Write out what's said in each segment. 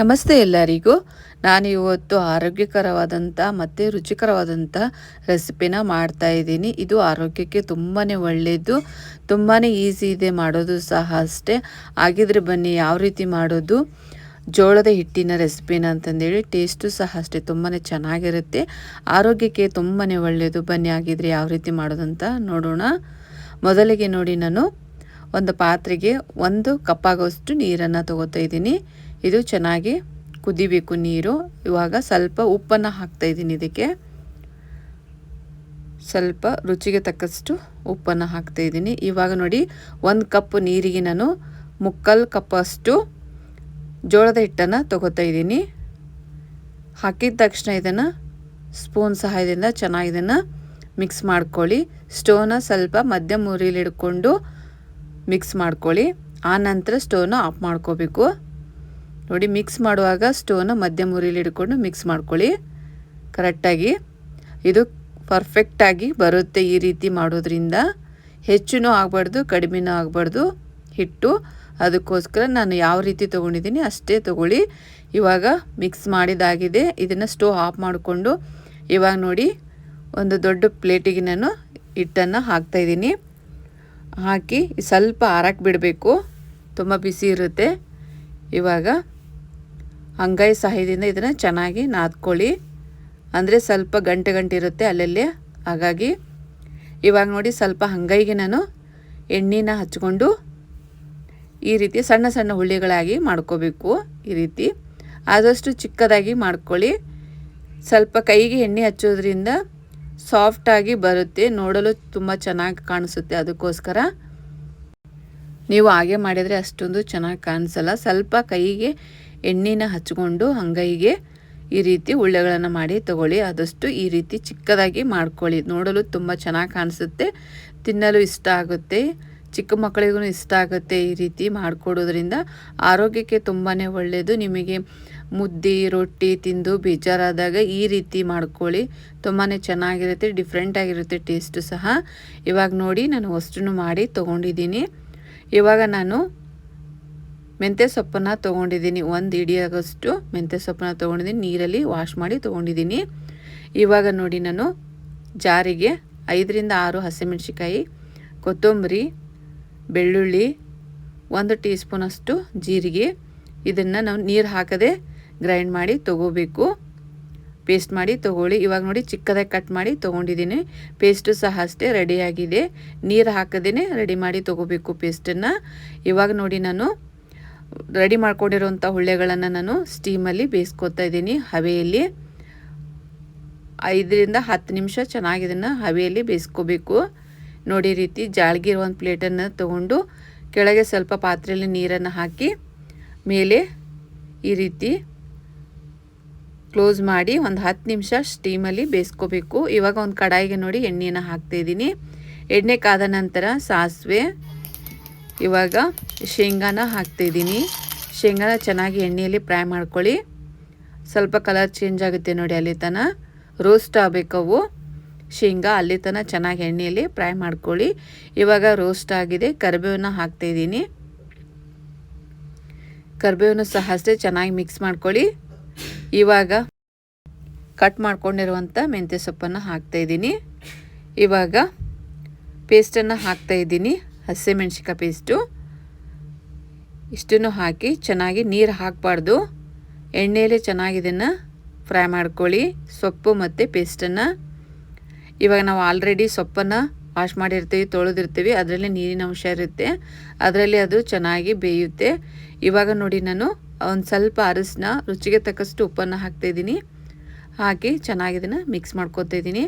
ನಮಸ್ತೆ ಎಲ್ಲರಿಗೂ. ನಾನು ಇವತ್ತು ಆರೋಗ್ಯಕರವಾದಂಥ ಮತ್ತು ರುಚಿಕರವಾದಂಥ ರೆಸಿಪಿನ ಮಾಡ್ತಾ ಇದ್ದೀನಿ. ಇದು ಆರೋಗ್ಯಕ್ಕೆ ತುಂಬಾ ಒಳ್ಳೆಯದು ತುಂಬಾ ಈಸಿ ಇದೆ ಮಾಡೋದು ಸಹ ಅಷ್ಟೇ. ಹಾಗಿದ್ರೆ ಬನ್ನಿ ಯಾವ ರೀತಿ ಮಾಡೋದು? ಜೋಳದ ಹಿಟ್ಟಿನ ರೆಸಿಪಿನ ಅಂತಂದೇಳಿ ಟೇಸ್ಟು ಸಹ ಅಷ್ಟೇ. ತುಂಬಾ ಚೆನ್ನಾಗಿರುತ್ತೆ. ಆರೋಗ್ಯಕ್ಕೆ ತುಂಬಾ ಒಳ್ಳೆಯದು ಬನ್ನಿ ಆಗಿದ್ರೆ ಯಾವ ರೀತಿ ಮಾಡೋದಂತ ನೋಡೋಣ. ಮೊದಲಿಗೆ ನೋಡಿ ನಾನು ಒಂದು ಪಾತ್ರೆಗೆ ಒಂದು ಕಪ್ಪಾಗೋಷ್ಟು ನೀರನ್ನು ತಗೋತಾ ಇದ್ದೀನಿ. ಇದು ಚೆನ್ನಾಗಿ ಕುದಿಬೇಕು ನೀರು. ಇವಾಗ ಸ್ವಲ್ಪ ಉಪ್ಪನ್ನು ಹಾಕ್ತಾ ಇದ್ದೀನಿ ಇದಕ್ಕೆ. ಸ್ವಲ್ಪ ರುಚಿಗೆ ತಕ್ಕಷ್ಟು ಉಪ್ಪನ್ನು ಹಾಕ್ತಾ ಇದ್ದೀನಿ. ಇವಾಗ ನೋಡಿ, ಒಂದು ಕಪ್ ನೀರಿಗೆ ನಾನು ಮುಕ್ಕಲ್ ಕಪ್ಪಷ್ಟು ಜೋಳದ ಹಿಟ್ಟನ್ನು ತಗೋತಾ ಇದ್ದೀನಿ. ಹಾಕಿದ ತಕ್ಷಣ ಇದನ್ನು ಸ್ಪೂನ್ ಸಹಾಯದಿಂದ ಚೆನ್ನಾಗಿ ಇದನ್ನು ಮಿಕ್ಸ್ ಮಾಡ್ಕೊಳ್ಳಿ. ಸ್ಟೋವ್ನ ಸ್ವಲ್ಪ ಮಧ್ಯಮ ಉರಿಲಿ ಹಿಡ್ಕೊಂಡು ಮಿಕ್ಸ್ ಮಾಡ್ಕೊಳ್ಳಿ. ಆ ನಂತರ ಸ್ಟೋವ್ನ ಆಫ್ ಮಾಡ್ಕೋಬೇಕು. ನೋಡಿ ಮಿಕ್ಸ್ ಮಾಡುವಾಗ ಸ್ಟೋನ ಮಧ್ಯ ಉರಿಲಿ ಹಿಡ್ಕೊಂಡು ಮಿಕ್ಸ್ ಮಾಡ್ಕೊಳ್ಳಿ. ಕರೆಕ್ಟಾಗಿ ಇದು ಪರ್ಫೆಕ್ಟಾಗಿ ಬರುತ್ತೆ ಈ ರೀತಿ ಮಾಡೋದ್ರಿಂದ. ಹೆಚ್ಚೂ ಆಗಬಾರ್ದು, ಕಡಿಮೆನೂ ಆಗಬಾರ್ದು. ಹಿಟ್ಟು. ಅದಕ್ಕೋಸ್ಕರ ನಾನು ಯಾವ ರೀತಿ ತೊಗೊಂಡಿದ್ದೀನಿ ಅಷ್ಟೇ ತೊಗೊಳ್ಳಿ. ಇವಾಗ ಮಿಕ್ಸ್ ಮಾಡಿದಾಗಿದೆ. ಇದನ್ನು ಸ್ಟೋವ್ ಆಫ್ ಮಾಡಿಕೊಂಡು ಇವಾಗ ನೋಡಿ, ಒಂದು ದೊಡ್ಡ ಪ್ಲೇಟಿಗೆ ನಾನು ಹಿಟ್ಟನ್ನು ಹಾಕ್ತಾಯಿದ್ದೀನಿ ಹಾಕಿ ಸ್ವಲ್ಪ ಆರಕ್ಕೆ ಬಿಡಬೇಕು. ತುಂಬ ಬಿಸಿ ಇರುತ್ತೆ. ಇವಾಗ ಅಂಗೈ ಸಹಾಯದಿಂದ ಇದನ್ನು ಚೆನ್ನಾಗಿ ನಾದ್ಕೊಳ್ಳಿ. ಅಂದರೆ ಸ್ವಲ್ಪ ಗಂಟೆ ಗಂಟೆ ಇರುತ್ತೆ ಅಲ್ಲಲ್ಲೇ. ಹಾಗಾಗಿ ಇವಾಗ ನೋಡಿ ಸ್ವಲ್ಪ ಹಂಗೈಗೆ ನಾನು ಎಣ್ಣೆನ ಹಚ್ಕೊಂಡು ಈ ರೀತಿ ಸಣ್ಣ ಸಣ್ಣ ಹುಳ್ಳಿಗಳಾಗಿ ಮಾಡ್ಕೋಬೇಕು ಈ ರೀತಿ. ಆದಷ್ಟು ಚಿಕ್ಕದಾಗಿ ಮಾಡ್ಕೊಳ್ಳಿ. ಸ್ವಲ್ಪ ಕೈಗೆ ಎಣ್ಣೆ ಹಚ್ಚೋದ್ರಿಂದ ಸಾಫ್ಟಾಗಿ ಬರುತ್ತೆ. ನೋಡಲು ತುಂಬ ಚೆನ್ನಾಗಿ ಕಾಣಿಸುತ್ತೆ ಅದಕ್ಕೋಸ್ಕರ. ನೀವು ಹಾಗೆ ಮಾಡಿದರೆ ಅಷ್ಟೊಂದು ಚೆನ್ನಾಗಿ ಕಾಣಿಸಲ್ಲ. ಸ್ವಲ್ಪ ಕೈಗೆ ಎಣ್ಣೆನ ಹಚ್ಕೊಂಡು ಅಂಗೈಗೆ ಈ ರೀತಿ ಉಳ್ಳೆಗಳನ್ನು ಮಾಡಿ ತಗೊಳ್ಳಿ. ಆದಷ್ಟು ಈ ರೀತಿ ಚಿಕ್ಕದಾಗಿ ಮಾಡ್ಕೊಳ್ಳಿ. ನೋಡಲು ತುಂಬ ಚೆನ್ನಾಗಿ ಕಾಣಿಸುತ್ತೆ. ತಿನ್ನಲು ಇಷ್ಟ ಆಗುತ್ತೆ. ಚಿಕ್ಕ ಮಕ್ಕಳಿಗೂ ಇಷ್ಟ ಆಗುತ್ತೆ ಈ ರೀತಿ ಮಾಡಿಕೊಡೋದ್ರಿಂದ. ಆರೋಗ್ಯಕ್ಕೆ ತುಂಬಾ ಒಳ್ಳೆಯದು ನಿಮಗೆ ಮುದ್ದೆ, ರೊಟ್ಟಿ ತಿಂದು ಬೇಜಾರಾದಾಗ ಈ ರೀತಿ ಮಾಡ್ಕೊಳ್ಳಿ. ತುಂಬಾ ಚೆನ್ನಾಗಿರುತ್ತೆ. ಡಿಫ್ರೆಂಟಾಗಿರುತ್ತೆ ಟೇಸ್ಟು ಸಹ. ಇವಾಗ ನೋಡಿ ನಾನು ಅಷ್ಟನ್ನು ಮಾಡಿ ತೊಗೊಂಡಿದ್ದೀನಿ. ಇವಾಗ ನಾನು ಮೆಂತ್ಯ ಸೊಪ್ಪನ್ನು ತೊಗೊಂಡಿದ್ದೀನಿ. ಒಂದು ಇಡಿಯಾಗಷ್ಟು ಮೆಂತ್ಯ ಸೊಪ್ಪನ್ನ ತೊಗೊಂಡಿದ್ದೀನಿ. ನೀರಲ್ಲಿ ವಾಶ್ ಮಾಡಿ ತೊಗೊಂಡಿದ್ದೀನಿ. ಇವಾಗ ನೋಡಿ ನಾನು ಜಾರಿಗೆ ಐದರಿಂದ ಆರು ಹಸಿಮೆಣ್ಸಿಕಾಯಿ ಕೊತ್ತಂಬರಿ, ಬೆಳ್ಳುಳ್ಳಿ, ಒಂದು ಟೀ ಸ್ಪೂನಷ್ಟು ಜೀರಿಗೆ. ಇದನ್ನು ನಾವು ನೀರು ಹಾಕದೆ ಗ್ರೈಂಡ್ ಮಾಡಿ ತೊಗೋಬೇಕು. ಪೇಸ್ಟ್ ಮಾಡಿ ತೊಗೊಳ್ಳಿ. ಇವಾಗ ನೋಡಿ ಚಿಕ್ಕದಾಗಿ ಕಟ್ ಮಾಡಿ ತೊಗೊಂಡಿದ್ದೀನಿ. ಪೇಸ್ಟು ಸಹ ಅಷ್ಟೇ ರೆಡಿಯಾಗಿದೆ ನೀರು ಹಾಕದೇ ರೆಡಿ ಮಾಡಿ ತೊಗೋಬೇಕು ಪೇಸ್ಟನ್ನು. ಇವಾಗ ನೋಡಿ ನಾನು ರೆಡಿ ಮಾಡ್ಕೊಂಡಿರುವಂಥ ಹುಳ್ಳೆಗಳನ್ನು ನಾನು ಸ್ಟೀಮಲ್ಲಿ ಬೇಯಿಸ್ಕೊತಾ ಇದ್ದೀನಿ. ಹವೆಯಲ್ಲಿ ಐದರಿಂದ ಹತ್ತು ನಿಮಿಷ ಚೆನ್ನಾಗಿ ಇದನ್ನು ಹವೆಯಲ್ಲಿ ಬೇಯಿಸ್ಕೋಬೇಕು. ನೋಡಿ ರೀತಿ ಜಾಳ್ಗಿ ಇರೋ ಒಂದು ಪ್ಲೇಟನ್ನು ತಗೊಂಡು ಕೆಳಗೆ ಸ್ವಲ್ಪ ಪಾತ್ರೆಯಲ್ಲಿ ನೀರನ್ನು ಹಾಕಿ ಮೇಲೆ ಈ ರೀತಿ ಕ್ಲೋಸ್ ಮಾಡಿ ಒಂದು ಹತ್ತು ನಿಮಿಷ ಸ್ಟೀಮಲ್ಲಿ ಬೇಯಿಸ್ಕೋಬೇಕು. ಇವಾಗ ಒಂದು ಕಡಾಯಿಗೆ ನೋಡಿ ಎಣ್ಣೆಯನ್ನು ಹಾಕ್ತಾಯಿದ್ದೀನಿ ಎಣ್ಣೆ ಕಾದ ನಂತರ ಸಾಸಿವೆ ಇವಾಗ ಶೇಂಗಾನ ಹಾಕ್ತಾಯಿದ್ದೀನಿ ಶೇಂಗಾನ ಚೆನ್ನಾಗಿ ಎಣ್ಣೆಯಲ್ಲಿ ಫ್ರೈ ಮಾಡ್ಕೊಳ್ಳಿ. ಸ್ವಲ್ಪ ಕಲರ್ ಚೇಂಜ್ ಆಗುತ್ತೆ ನೋಡಿ ಅಲ್ಲಿ ತನಕ ರೋಸ್ಟ್ ಆಗಬೇಕವು ಶೇಂಗಾ ಅಲ್ಲಿ ತನಕ ಚೆನ್ನಾಗಿ ಎಣ್ಣೆಯಲ್ಲಿ ಫ್ರೈ ಮಾಡ್ಕೊಳ್ಳಿ. ಇವಾಗ ರೋಸ್ಟ್ ಆಗಿದೆ. ಕರಿಬೇವನ್ನ ಹಾಕ್ತಾಯಿದ್ದೀನಿ ಕರಿಬೇವನ್ನು ಸಹ ಅಷ್ಟೇ ಚೆನ್ನಾಗಿ ಮಿಕ್ಸ್ ಮಾಡ್ಕೊಳ್ಳಿ. ಇವಾಗ ಕಟ್ ಮಾಡ್ಕೊಂಡಿರುವಂಥ ಮೆಂತ್ಯ ಸೊಪ್ಪನ್ನು ಹಾಕ್ತಾಯಿದ್ದೀನಿ ಇವಾಗ ಪೇಸ್ಟನ್ನು ಹಾಕ್ತಾಯಿದ್ದೀನಿ ಹಸಿಮೆಣ್ಸಿಕಾಯಿ ಪೇಸ್ಟು ಇಷ್ಟನ್ನು ಹಾಕಿ ಚೆನ್ನಾಗಿ ನೀರು ಹಾಕಬಾರ್ದು. ಎಣ್ಣೆಯಲ್ಲೇ ಚೆನ್ನಾಗಿ ಇದನ್ನು ಫ್ರೈ ಮಾಡ್ಕೊಳ್ಳಿ. ಸೊಪ್ಪು ಮತ್ತು ಪೇಸ್ಟನ್ನು ಇವಾಗ ನಾವು ಆಲ್ರೆಡಿ ಸೊಪ್ಪನ್ನು ವಾಶ್ ಮಾಡಿರ್ತೀವಿ, ತೊಳೆದಿರ್ತೀವಿ. ಅದರಲ್ಲಿ ನೀರಿನ ಅಂಶ ಇರುತ್ತೆ. ಅದರಲ್ಲಿ ಅದು ಚೆನ್ನಾಗಿ ಬೇಯುತ್ತೆ. ಇವಾಗ ನೋಡಿ ನಾನು ಒಂದು ಸ್ವಲ್ಪ ಅರಸನ್ನ ರುಚಿಗೆ ತಕ್ಕಷ್ಟು ಉಪ್ಪನ್ನು ಹಾಕ್ತಾಯಿದ್ದೀನಿ ಹಾಕಿ ಚೆನ್ನಾಗಿ ಇದನ್ನು ಮಿಕ್ಸ್ ಮಾಡ್ಕೊತಾ ಇದ್ದೀನಿ.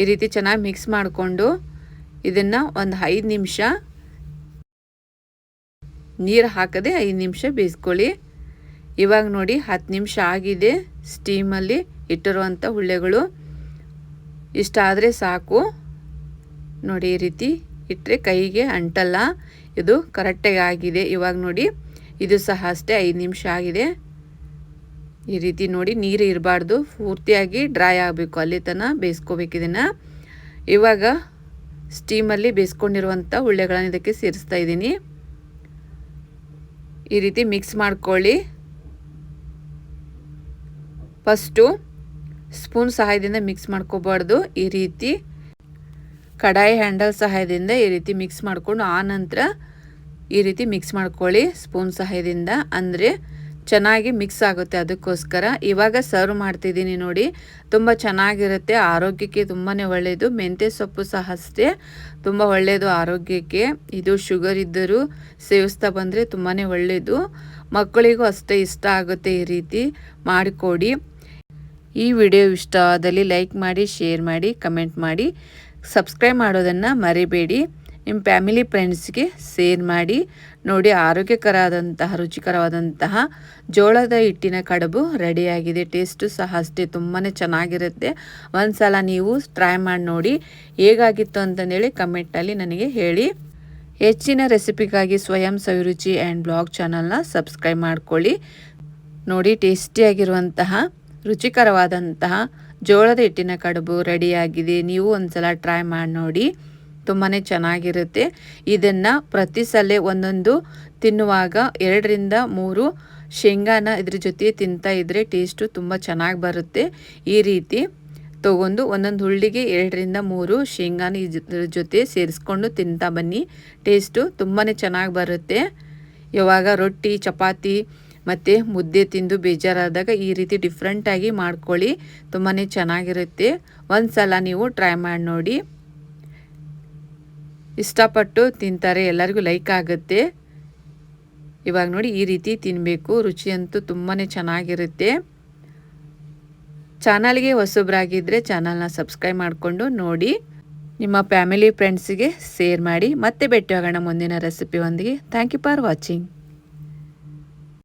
ಈ ರೀತಿ ಚೆನ್ನಾಗಿ ಮಿಕ್ಸ್ ಮಾಡಿಕೊಂಡು ಇದನ್ನು ಒಂದು ಐದು ನಿಮಿಷ ನೀರು ಹಾಕದೆ ಐದು ನಿಮಿಷ ಬೇಯಿಸ್ಕೊಳ್ಳಿ. ಇವಾಗ ನೋಡಿ ಹತ್ತು ನಿಮಿಷ ಆಗಿದೆ ಸ್ಟೀಮಲ್ಲಿ ಇಟ್ಟಿರುವಂಥ ಹುಳ್ಳೆಗಳು. ಇಷ್ಟಾದರೆ ಸಾಕು. ನೋಡಿ ಈ ರೀತಿ ಇಟ್ಟರೆ ಕೈಗೆ ಅಂಟಲ್ಲ. ಇದು ಕರೆಕ್ಟಾಗಿ ಆಗಿದೆ. ಇವಾಗ ನೋಡಿ ಇದು ಸಹ ಅಷ್ಟೇ ಐದು ನಿಮಿಷ ಆಗಿದೆ. ಈ ರೀತಿ ನೋಡಿ ನೀರು ಇರಬಾರ್ದು. ಪೂರ್ತಿಯಾಗಿ ಡ್ರೈ ಆಗಬೇಕು ಅಲ್ಲಿ ತನಕ ಬೇಯಿಸ್ಕೋಬೇಕು ಇದನ್ನು. ಇವಾಗ ಸ್ಟೀಮಲ್ಲಿ ಬೇಯಿಸ್ಕೊಂಡಿರುವಂಥ ಹುಳ್ಳೆಗಳನ್ನು ಇದಕ್ಕೆ ಸೇರಿಸ್ತಾ ಇದ್ದೀನಿ. ಈ ರೀತಿ ಮಿಕ್ಸ್ ಮಾಡ್ಕೊಳ್ಳಿ. ಫಸ್ಟು ಸ್ಪೂನ್ ಸಹಾಯದಿಂದ ಮಿಕ್ಸ್ ಮಾಡ್ಕೋಬಾರ್ದು. ಈ ರೀತಿ ಕಡಾಯಿ ಹ್ಯಾಂಡಲ್ ಸಹಾಯದಿಂದ ಈ ರೀತಿ ಮಿಕ್ಸ್ ಮಾಡಿಕೊಂಡು ಆ ನಂತರ ಈ ರೀತಿ ಮಿಕ್ಸ್ ಮಾಡ್ಕೊಳ್ಳಿ ಸ್ಪೂನ್ ಸಹಾಯದಿಂದ. ಅಂದರೆ ಚೆನ್ನಾಗಿ ಮಿಕ್ಸ್ ಆಗುತ್ತೆ ಅದಕ್ಕೋಸ್ಕರ. ಇವಾಗ ಸರ್ವ್ ಮಾಡ್ತಿದ್ದೀನಿ ನೋಡಿ. ತುಂಬ ಚೆನ್ನಾಗಿರುತ್ತೆ. ಆರೋಗ್ಯಕ್ಕೆ ತುಂಬಾ ಒಳ್ಳೆಯದು ಮೆಂತ್ಯ ಸೊಪ್ಪು ಸಹ ಅಷ್ಟೇ. ತುಂಬ ಒಳ್ಳೆಯದು ಆರೋಗ್ಯಕ್ಕೆ. ಇದು ಶುಗರ್ ಇದ್ದರೂ ಸೇವಿಸ್ತಾ ಬಂದರೆ ತುಂಬಾ ಒಳ್ಳೆಯದು ಮಕ್ಕಳಿಗೂ ಅಷ್ಟೇ ಇಷ್ಟ ಆಗುತ್ತೆ ಈ ರೀತಿ ಮಾಡಿಕೊಡಿ. ಈ ವಿಡಿಯೋ ಇಷ್ಟ ಆದಲ್ಲಿ ಲೈಕ್ ಮಾಡಿ ಶೇರ್ ಮಾಡಿ ಕಮೆಂಟ್ ಮಾಡಿ. ಸಬ್ಸ್ಕ್ರೈಬ್ ಮಾಡೋದನ್ನು ಮರಿಬೇಡಿ. ನಿಮ್ಮ ಫ್ಯಾಮಿಲಿ ಫ್ರೆಂಡ್ಸ್ಗೆ ಸೇರ್ ಮಾಡಿ, ನೋಡಿ ಆರೋಗ್ಯಕರವಾದಂತಹ ರುಚಿಕರವಾದಂತಹ ಜೋಳದ ಹಿಟ್ಟಿನ ಕಡುಬು ರೆಡಿಯಾಗಿದೆ ಟೇಸ್ಟು ಸಹ ಅಷ್ಟೇ ತುಂಬಾ ಚೆನ್ನಾಗಿರುತ್ತೆ. ಒಂದು ಸಲ ನೀವು ಟ್ರೈ ಮಾಡಿ ನೋಡಿ ಹೇಗಾಗಿತ್ತು ಅಂತಂದೇಳಿ ಕಮೆಂಟಲ್ಲಿ ನನಗೆ ಹೇಳಿ. ಹೆಚ್ಚಿನ ರೆಸಿಪಿಗಾಗಿ ಸ್ವಯಂ ಸವಿರುಚಿ ಆ್ಯಂಡ್ ಬ್ಲಾಗ್ ಚಾನಲ್ನ ಸಬ್ಸ್ಕ್ರೈಬ್ ಮಾಡ್ಕೊಳ್ಳಿ. ನೋಡಿ ಟೇಸ್ಟಿಯಾಗಿರುವಂತಹ, ರುಚಿಕರವಾದಂತಹ ಜೋಳದ ಹಿಟ್ಟಿನ ಕಡುಬು ರೆಡಿಯಾಗಿದೆ ನೀವು ಒಂದ್ಸಲ ಟ್ರೈ ಮಾಡಿ ನೋಡಿ. ತುಂಬಾ ಚೆನ್ನಾಗಿರುತ್ತೆ. ಇದನ್ನು ಪ್ರತಿ ಸಲ ಒಂದೊಂದು ತಿನ್ನುವಾಗ ಎರಡರಿಂದ ಮೂರು ಶೇಂಗಾನ ಇದ್ರ ಜೊತೆ ತಿಂತಾ ಇದ್ದರೆ ಟೇಸ್ಟು ತುಂಬ ಚೆನ್ನಾಗಿ ಬರುತ್ತೆ. ಈ ರೀತಿ ತೊಗೊಂಡು ಒಂದೊಂದು ಹುಳ್ಳಿಗೆ ಎರಡರಿಂದ ಮೂರು ಶೇಂಗಾನ ಇದ್ರ ಜೊತೆ ಸೇರಿಸ್ಕೊಂಡು ತಿಂತಾ ಬನ್ನಿ. ಟೇಸ್ಟು ತುಂಬಾ ಚೆನ್ನಾಗಿ ಬರುತ್ತೆ. ಯಾವಾಗ ರೊಟ್ಟಿ, ಚಪಾತಿ ಮತ್ತು ಮುದ್ದೆ ತಿಂದು ಬೇಜಾರಾದಾಗ ಈ ರೀತಿ ಡಿಫ್ರೆಂಟಾಗಿ ಮಾಡ್ಕೊಳ್ಳಿ. ತುಂಬಾ ಚೆನ್ನಾಗಿರುತ್ತೆ. ಒಂದು ಸಲ ನೀವು ಟ್ರೈ ಮಾಡಿ ನೋಡಿ. ಇಷ್ಟಪಟ್ಟು ತಿಂತಾರೆ, ಎಲ್ಲರಿಗೂ ಲೈಕ್ ಆಗುತ್ತೆ. ಇವಾಗ ನೋಡಿ ಈ ರೀತಿ ತಿನ್ನಬೇಕು ರುಚಿಯಂತೂ ತುಂಬಾ ಚೆನ್ನಾಗಿರುತ್ತೆ. ಚಾನಲ್ಗೆ ಹೊಸಬ್ರಾಗಿದ್ದರೆ ಚಾನಲ್ನ ಸಬ್ಸ್ಕ್ರೈಬ್ ಮಾಡಿಕೊಂಡು ನೋಡಿ. ನಿಮ್ಮ ಫ್ಯಾಮಿಲಿ ಫ್ರೆಂಡ್ಸಿಗೆ ಶೇರ್ ಮಾಡಿ. ಮತ್ತೆ ಭೇಟಿ ಆಗೋಣ ಮುಂದಿನ ರೆಸಿಪಿ ಒಂದಿಗೆ. Thank you for watching